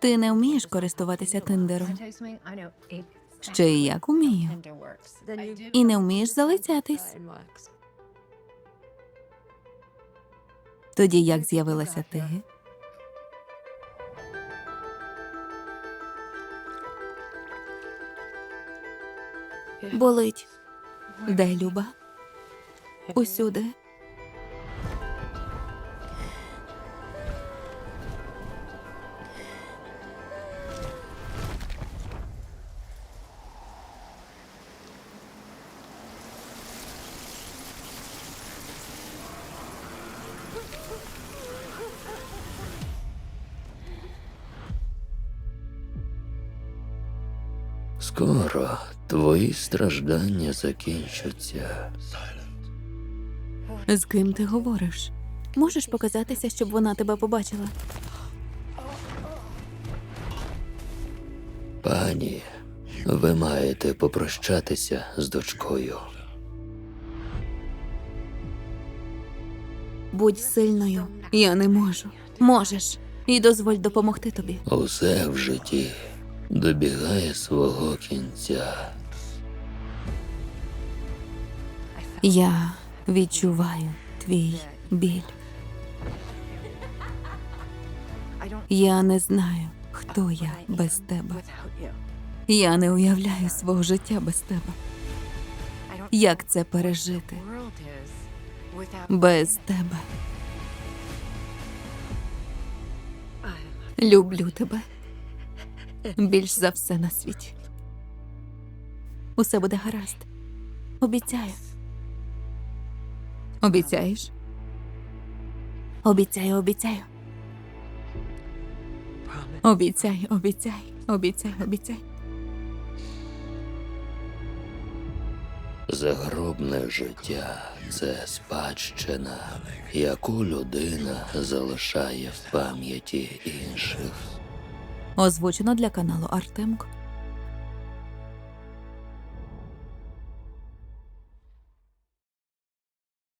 Ти не вмієш користуватися тиндером. Ще й як умію. І не вмієш залицятись. Тоді як з'явилася ти? Болить. Де Люба? Усюди. Скоро твої страждання закінчаться. З ким ти говориш? Можеш показатися, щоб вона тебе побачила? Пані, ви маєте попрощатися з дочкою. Будь сильною. Я не можу. Можеш. І дозволь допомогти тобі. Усе в житті добігає свого кінця. Я відчуваю твій біль. Я не знаю, хто я без тебе. Я не уявляю свого життя без тебе. Як це пережити без тебе? Люблю тебе більш за все на світі. Усе буде гаразд. Обіцяю. Обіцяєш? Обіцяю, обіцяю. Обіцяй, обіцяй, обіцяй, обіцяй. Загробне життя це спадщина, яку людина залишає в пам'яті інших. Озвучено для каналу Артемко.